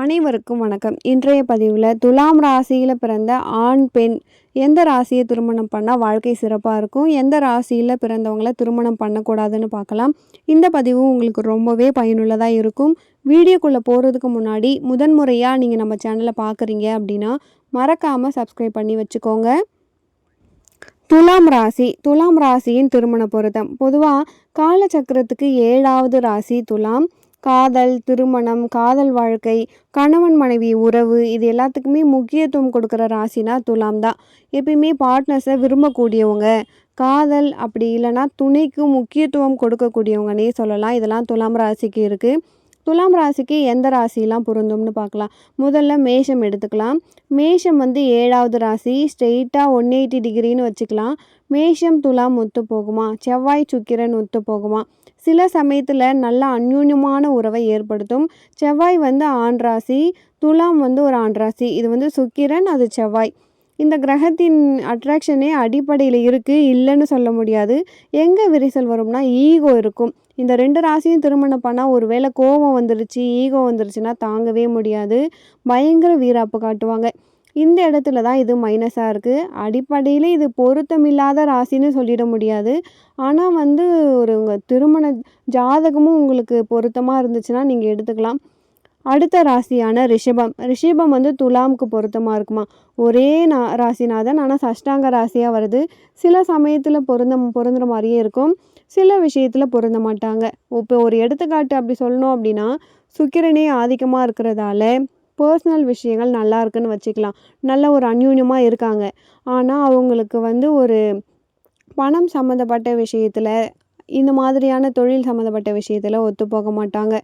அனைவருக்கும் வணக்கம். இன்றைய பதிவில் துலாம் ராசியில் பிறந்த ஆண் பெண் எந்த ராசியை திருமணம் பண்ணால் வாழ்க்கை சிறப்பாக இருக்கும்? எந்த ராசியில் பிறந்தவங்களை திருமணம் பண்ணக்கூடாதுன்னு பார்க்கலாம். இந்த பதிவும் உங்களுக்கு ரொம்பவே பயனுள்ளதாக இருக்கும். வீடியோக்குள்ளே போகிறதுக்கு முன்னாடி முதன்முறையாக நீங்கள் நம்ம சேனலை பார்க்குறீங்க அப்படின்னா மறக்காமல் சப்ஸ்கிரைப் பண்ணி வச்சுக்கோங்க. துலாம் ராசி துலாம் ராசியின் திருமண பொருத்தம். பொதுவாக காலச்சக்கரத்துக்கு ஏழாவது ராசி துலாம். காதல் திருமணம் காதல் வாழ்க்கை கணவன் மனைவி உறவு இது எல்லாத்துக்குமே முக்கியத்துவம் கொடுக்குற ராசினா துலாம் தான். எப்பயுமே பார்ட்னர்ஸை விரும்பக்கூடியவங்க. காதல் அப்படி இல்லைன்னா துணைக்கு முக்கியத்துவம் கொடுக்கக்கூடியவங்கன்னே சொல்லலாம். இதெல்லாம் துலாம் ராசிக்கு இருக்குது துலாம் ராசிக்கு எந்த ராசிலாம் பொருந்தும்னு பார்க்கலாம். முதல்ல மேஷம் எடுத்துக்கலாம். மேஷம் வந்து ஏழாவது ராசி. ஸ்ட்ரெயிட்டாக ஒன் எயிட்டி டிகிரின்னு வச்சுக்கலாம். மேஷம் துலாம் ஒத்து போகுமா? செவ்வாய் சுக்கிரன் ஒத்து போகுமா? சில சமயத்தில் நல்ல அந்யூன்யமான உறவை ஏற்படுத்தும். செவ்வாய் வந்து ஆண் ராசி துலாம் வந்து ஒரு ஆண் ராசி. இது வந்து சுக்கிரன் அது செவ்வாய். இந்த கிரகத்தின் அட்ராக்ஷனே அடிப்படையில் இருக்குது இல்லைன்னு சொல்ல முடியாது. எங்கே விரிசல் வரும்னா ஈகோ இருக்கும். இந்த ரெண்டு ராசியும் திருமணம் பண்ணால் ஒரு வேளை கோபம் வந்துருச்சு ஈகோ வந்துருச்சுன்னா தாங்கவே முடியாது. பயங்கர வீராப்பு காட்டுவாங்க. இந்த இடத்துல தான் இது மைனஸாக இருக்குது அடிப்படையில் இது பொருத்தமில்லாத ராசின்னு சொல்லிட முடியாது. ஆனால் வந்து ஒரு உங்கள் திருமண ஜாதகமும் உங்களுக்கு பொருத்தமாக இருந்துச்சுன்னா நீங்கள் எடுத்துக்கலாம். அடுத்த ராசியான ரிஷபம். ரிஷபம் வந்து துலாமுக்கு பொருத்தமாக இருக்குமா? ஒரே நா ராசினாதான் ஆனால் சஷ்டாங்க ராசியாக வருது. சில சமயத்தில் பொருந்த பொருந்துற மாதிரியே இருக்கும். சில விஷயத்தில் பொருந்த மாட்டாங்க. இப்போ ஒரு எடுத்துக்காட்டு அப்படி சொல்லணும் அப்படின்னா சுக்கிரனே ஆதிக்கமாக இருக்கிறதால பர்சனல் விஷயங்கள் நல்லா இருக்குன்னு வச்சுக்கலாம். நல்ல ஒரு அந்யூன்யமாக இருக்காங்க. ஆனால் அவங்களுக்கு வந்து ஒரு பணம் சம்மந்தப்பட்ட விஷயத்தில் இந்த மாதிரியான தொழில் சம்மந்தப்பட்ட விஷயத்தில் ஒத்து போக மாட்டாங்க.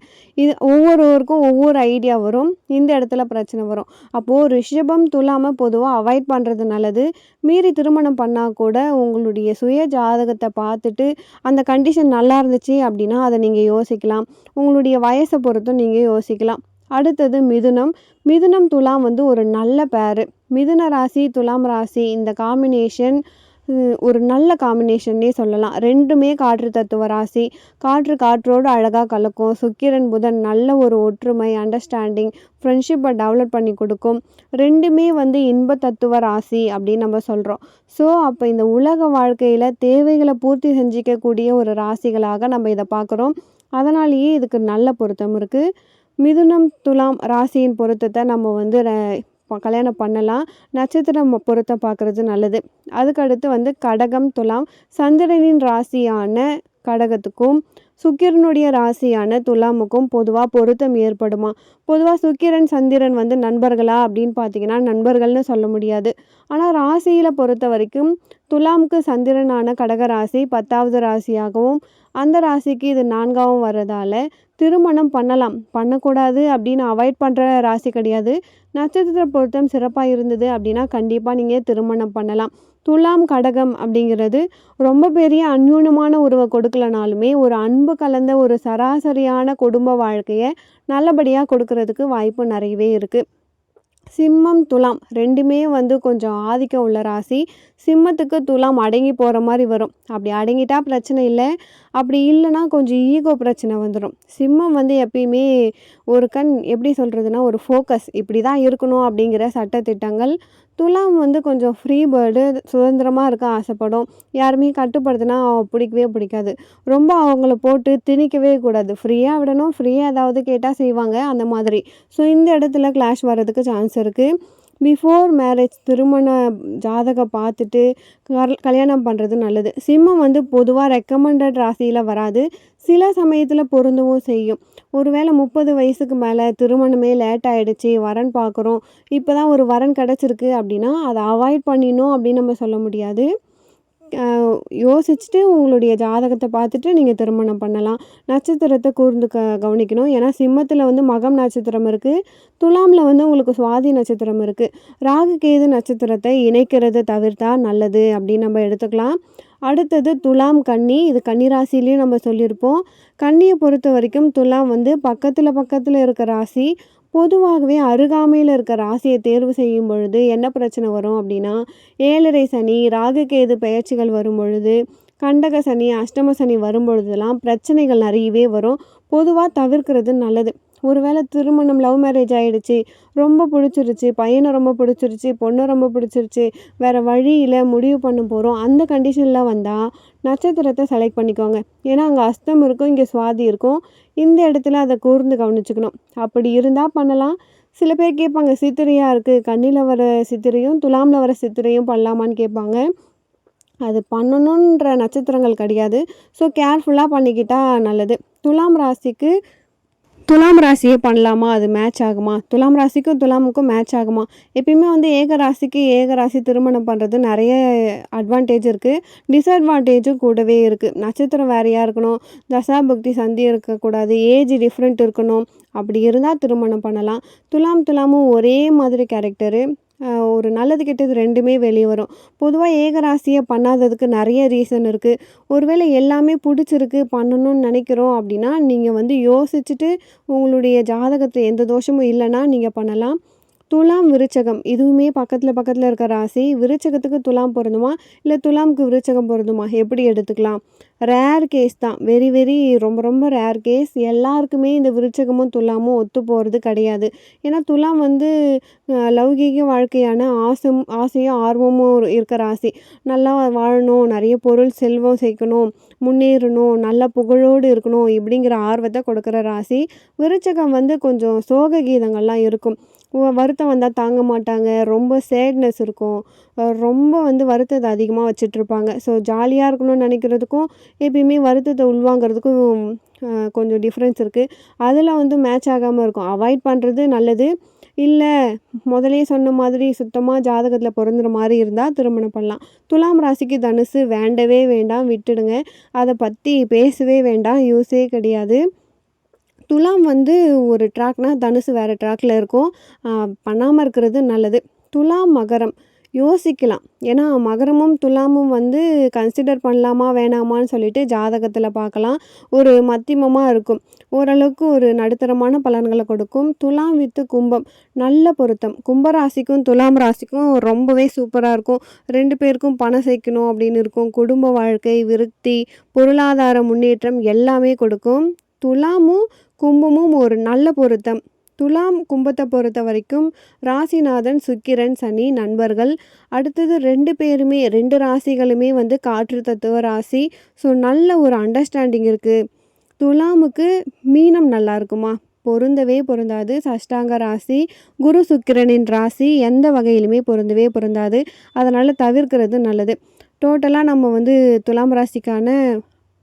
இது ஒவ்வொருவருக்கும் ஒவ்வொரு ஐடியா வரும். இந்த இடத்துல பிரச்சனை வரும். அப்போது ரிஷபம் துலாமல் பொதுவாக அவாய்ட் பண்ணுறது நல்லது. மீறி திருமணம் பண்ணால் கூட உங்களுடைய சுய ஜாதகத்தை பார்த்துட்டு அந்த கண்டிஷன் நல்லா இருந்துச்சு அப்படின்னா அதை நீங்கள் யோசிக்கலாம். உங்களுடைய வயசை பொறுத்தும் நீங்கள் யோசிக்கலாம். அடுத்தது மிதுனம். மிதுனம் துலாம் வந்து ஒரு நல்ல பேரு. மிதுன ராசி துலாம் ராசி இந்த காம்பினேஷன் ஒரு நல்ல காம்பினேஷன்னே சொல்லலாம். ரெண்டுமே காற்று தத்துவ ராசி. காற்று காற்றோடு அழகாக கலக்கும். சுக்கிரன் புதன் நல்ல ஒரு ஒற்றுமை அண்டர்ஸ்டாண்டிங் ஃப்ரெண்ட்ஷிப்பை டெவலப் பண்ணி கொடுக்கும். ரெண்டுமே வந்து இன்ப தத்துவ ராசி அப்படின்னு நம்ம சொல்கிறோம் ஸோ அப்போ இந்த உலக வாழ்க்கையில் தேவைகளை பூர்த்தி செஞ்சிக்கக்கூடிய ஒரு ராசிகளாக நம்ம இதை பார்க்குறோம். அதனாலேயே இதுக்கு நல்ல பொருத்தம் இருக்குது மிதுனம் துலாம் ராசியின் பொருத்தத்தை நம்ம வந்து கல்யாணம் பண்ணலாம். நட்சத்திரம் பொருத்தம் பார்க்குறது நல்லது. அதுக்கடுத்து வந்து கடகம் துலாம் சந்திரனின் ராசியான கடகத்துக்கும் சுக்கிரனுடைய ராசியான துலாமுக்கும் பொதுவாக பொருத்தம் ஏற்படுமா? பொதுவாக சுக்கிரன் சந்திரன் வந்து நண்பர்களா அப்படின்னு பார்த்தீங்கன்னா நண்பர்கள்னு சொல்ல முடியாது. ஆனால் ராசியில் பொறுத்த வரைக்கும் துலாமுக்கு சந்திரனான கடக ராசி பத்தாவது ராசியாகவும் அந்த ராசிக்கு இது நான்காவும் வர்றதால திருமணம் பண்ணலாம். பண்ணக்கூடாது அப்படின்னு அவாய்ட் பண்ணுற ராசி கிடையாது. நட்சத்திர பொருத்தம் சிறப்பாக இருந்தது அப்படின்னா கண்டிப்பாக நீங்கள் திருமணம் பண்ணலாம். துலாம் கடகம் அப்படிங்கிறது ரொம்ப பெரிய அந்யூனமான உறவை கொடுக்கலனாலுமே ஒரு அன்பு கலந்த ஒரு சராசரியான குடும்ப வாழ்க்கையை நல்லபடியாக கொடுக்கறதுக்கு வாய்ப்பு நிறையவே இருக்குது சிம்மம் துலாம் ரெண்டுமே வந்து கொஞ்சம் ஆதிக்கம் உள்ள ராசி. சிம்மத்துக்கு துலாம் அடங்கி போகிற மாதிரி வரும். அப்படி அடங்கிட்டா பிரச்சனை இல்லை. அப்படி இல்லைன்னா கொஞ்சம் ஈகோ பிரச்சனை வந்துடும் சிம்மம் வந்து எப்பயுமே ஒரு கண் எப்படி சொல்கிறதுனா ஒரு ஃபோக்கஸ் இப்படி தான் இருக்கணும் அப்படிங்கிற சட்டத்திட்டங்கள் துலாம் வந்து கொஞ்சம் ஃப்ரீ பேர்டு சுதந்திரமாக இருக்க ஆசைப்படும். யாருமே கட்டுப்படுத்தினா பிடிக்கவே பிடிக்காது. ரொம்ப அவங்கள போட்டு திணிக்கவே கூடாது. ஃப்ரீயாக விடணும் ஃப்ரீயாக ஏதாவது கேட்டால் செய்வாங்க அந்த மாதிரி. ஸோ இந்த இடத்துல கிளாஷ் வர்றதுக்கு சான்ஸ் இருக்குது பிஃபோர் மேரேஜ் திருமண ஜாதகம் பார்த்துட்டு கல்யாணம் பண்ணுறது நல்லது. சிம்மம் வந்து பொதுவாக ரெக்கமெண்டட் ராசியில் வராது. சில சமயத்தில் பொருந்தவும் செய்யும். ஒருவேளை முப்பது வயசுக்கு மேலே திருமணமே லேட் ஆகிடுச்சி வரன் பார்க்குறோம். இப்போ தான் ஒரு வரன் கிடச்சிருக்கு அப்படின்னா அதை அவாய்ட் பண்ணிடணும் அப்படின்னு நம்ம சொல்ல முடியாது. யோசிச்சுட்டு உங்களுடைய ஜாதகத்தை பார்த்துட்டு நீங்கள் திருமணம் பண்ணலாம். நட்சத்திரத்தை கூர்ந்து க கவனிக்கணும். ஏன்னா சிம்மத்தில் வந்து மகம் நட்சத்திரம் இருக்குது துலாமில் வந்து உங்களுக்கு சுவாதி நட்சத்திரம் இருக்குது ராகு கேது நட்சத்திரத்தை இணைக்கிறது தவிர்த்தா நல்லது அப்படின்னு நம்ம எடுத்துக்கலாம். அடுத்தது துலாம் கன்னி. இது கன்னிராசிலையும் நம்ம சொல்லியிருப்போம். கன்னியை பொறுத்த வரைக்கும் துலாம் வந்து பக்கத்தில் பக்கத்தில் இருக்க ராசி. பொதுவாகவே அருகாமையில் இருக்க ராசியை தேர்வு செய்யும் பொழுது என்ன பிரச்சனை வரும் அப்படின்னா ஏழரை சனி ராகுகேது பெயர்ச்சிகள் வரும் பொழுது கண்டக சனி அஷ்டம சனி வரும் பொழுதெல்லாம் பிரச்சனைகள் நிறையவே வரும். பொதுவாக தவிர்க்கிறது நல்லது. ஒருவேளை திருமணம் லவ் மேரேஜ் ஆகிடுச்சி ரொம்ப பிடிச்சிருச்சு பையனை ரொம்ப பிடிச்சிருச்சு பொண்ணை ரொம்ப பிடிச்சிருச்சு வேறு வழியில் முடிவு பண்ண போகிறோம் அந்த கண்டிஷனில் வந்தால் நட்சத்திரத்தை செலக்ட் பண்ணிக்கோங்க. ஏன்னா அங்கே அஸ்தம் இருக்கும் இங்கே சுவாதி இருக்கும். இந்த இடத்துல அதை கூர்ந்து கவனிச்சுக்கணும். அப்படி இருந்தால் பண்ணலாம். சில பேர் கேட்பாங்க சித்திரையாக இருக்குது கண்ணில் வர சித்திரையும் துலாமில் வர சித்திரையும் பண்ணலாமான்னு கேட்பாங்க. அது பண்ணணுன்ற நட்சத்திரங்கள் கிடையாது. ஸோ கேர்ஃபுல்லாக பண்ணிக்கிட்டால் நல்லது. துலாம் ராசிக்கு துலாம் ராசியே பண்ணலாமா? அது மேட்ச் ஆகுமா? துலாம் ராசிக்கும் துலாமுக்கும் மேட்ச் ஆகுமா? எப்பயுமே வந்து ஏக ராசிக்கு ஏக ராசி திருமணம் பண்ணுறது நிறைய அட்வான்டேஜ் இருக்குது டிஸ்அட்வான்டேஜும் கூடவே இருக்குது நட்சத்திரம் வேறையாக இருக்கணும்? தசாபக்தி சந்தி இருக்கக்கூடாது. ஏஜ் டிஃப்ரெண்ட் இருக்கணும். அப்படி இருந்தால் திருமணம் பண்ணலாம். துலாம் துலாமும் ஒரே மாதிரி கேரக்டரு ஒரு நல்லது கெட்டது ரெண்டுமே வெளியே வரும். பொதுவாக ஏகராசியை பண்ணாததுக்கு நிறைய ரீசன் இருக்குது ஒருவேளை எல்லாமே பிடிச்சிருக்கு பண்ணணும்னு நினைக்கிறோம் அப்படின்னா நீங்கள் வந்து யோசிச்சுட்டு உங்களுடைய ஜாதகத்தில் எந்த தோஷமும் இல்லைன்னா நீங்கள் பண்ணலாம். துலாம் விருச்சகம் இதுவுமே பக்கத்தில் பக்கத்தில் இருக்க ராசி விருச்சகத்துக்கு துலாம் பொருந்துமா? இல்லை துலாம்க்கு விருச்சகம் பொருந்துமா? எப்படி எடுத்துக்கலாம்? ரேர் கேஸ் தான். வெரி வெரி ரொம்ப ரொம்ப ரேர் கேஸ் எல்லாருக்குமே இந்த விருச்சகமும் துலாமும் ஒத்து போகிறது கிடையாது. ஏன்னா துலாம் வந்து லௌகீக வாழ்க்கையான ஆசம் ஆசையும் ஆர்வமும் இருக்க ராசி. நல்லா வாழணும் நிறைய பொருள் செல்வம் சேர்க்கணும் முன்னேறணும் நல்ல புகழோடு இருக்கணும் இப்படிங்கிற ஆர்வத்தை கொடுக்குற ராசி விருச்சகம் வந்து கொஞ்சம் சோக கீதங்கள்லாம் இருக்கும். வருத்தம் வந்தால் தாங்க மாட்டாங்க. ரொம்ப சேட்னஸ் இருக்கும். ரொம்ப வந்து வருத்தத்தை அதிகமாக வச்சுட்ருப்பாங்க ஸோ ஜாலியாக இருக்கணும்னு நினைக்கிறதுக்கும் எப்பயுமே வருத்தத்தை உள்வாங்கிறதுக்கும் கொஞ்சம் டிஃப்ரென்ஸ் இருக்குது அதில் வந்து மேட்ச் ஆகாமல் இருக்கும். அவாய்ட் பண்ணுறது நல்லது. இல்லை முதலே சொன்ன மாதிரி சுத்தமாக ஜாதகத்தில் பிறந்துற மாதிரி இருந்தால் திருமணம் பண்ணலாம். துலாம் ராசிக்கு தனுசு வேண்டவே வேண்டாம் விட்டுடுங்க. அதை பற்றி பேசவே வேண்டாம் யூஸே கிடையாது. துலாம் வந்து ஒரு ட்ராக்னா தனுசு வேறு ட்ராக்கில் இருக்கும். பண்ணாமல் இருக்கிறது நல்லது. துலாம் மகரம். யோசிக்கலாம். ஏன்னா மகரமும் துலாமும் வந்து கன்சிடர் பண்ணலாமா வேணாமான்னு சொல்லிட்டு ஜாதகத்தில் பார்க்கலாம். ஒரு மத்தியமமாக இருக்கும். ஓரளவுக்கு ஒரு நடுத்தரமான பலன்களை கொடுக்கும். துலாம் வித்து கும்பம் நல்ல பொருத்தம். கும்பராசிக்கும் துலாம் ராசிக்கும் ரொம்பவே சூப்பராக இருக்கும். ரெண்டு பேருக்கும் பணம் சேர்க்கணும் அப்படின்னு இருக்கும். குடும்ப வாழ்க்கை விருத்தி பொருளாதார முன்னேற்றம் எல்லாமே கொடுக்கும். துலாமும் கும்பமும் ஒரு நல்ல பொருத்தம். துலாம் கும்பத்தை பொறுத்த வரைக்கும் ராசிநாதன் சுக்கிரன் சனி நண்பர்கள். அடுத்தது ரெண்டு பேருமே ரெண்டு ராசிகளுமே வந்து காற்று தத்துவ ராசி. ஸோ நல்ல ஒரு அண்டர்ஸ்டாண்டிங் இருக்குது துலாமுக்கு மீனம் நல்லா இருக்குமா? பொருந்தவே பொருந்தாது. சஷ்டாங்க ராசி குரு சுக்கிரனின் ராசி எந்த வகையிலுமே பொருந்தவே பொருந்தாது. அதனால் தவிர்க்கிறது நல்லது. டோட்டலாக நம்ம வந்து துலாம் ராசிக்கான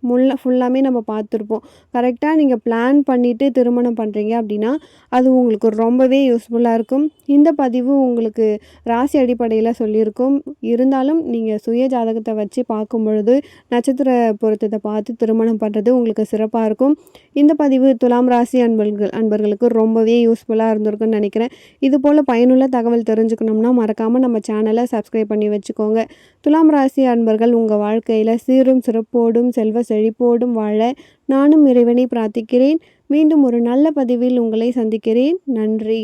முல்ல ஃபுல்லாமே நம்ம பார்த்துருப்போம். கரெக்டாக நீங்கள் பிளான் பண்ணிவிட்டு திருமணம் பண்ணுறீங்க அப்படின்னா அது உங்களுக்கு ரொம்பவே யூஸ்ஃபுல்லாக இருக்கும். இந்த பதிவு உங்களுக்கு ராசி அடிப்படையில் சொல்லியிருக்கும். இருந்தாலும் நீங்கள் சுய ஜாதகத்தை வச்சு பார்க்கும் பொழுது நட்சத்திர பொருத்தத்தை பார்த்து திருமணம் பண்ணுறது உங்களுக்கு சிறப்பாக இருக்கும். இந்த பதிவு துலாம் ராசி அன்பர்கள் அன்பர்களுக்கு ரொம்பவே யூஸ்ஃபுல்லாக இருந்திருக்குன்னு நினைக்கிறேன். இது போல் பயனுள்ள தகவல் தெரிஞ்சுக்கணும்னா மறக்காமல் நம்ம சேனலை சப்ஸ்கிரைப் பண்ணி வச்சுக்கோங்க. துலாம் ராசி அன்பர்கள் உங்கள் வாழ்க்கையில் சீரும் சிறப்போடும் செல்வ செழிப்போடும் வாழ நானும் இறைவனை பிரார்த்திக்கிறேன். மீண்டும் ஒரு நல்ல பதிவில் உங்களை சந்திக்கிறேன். நன்றி.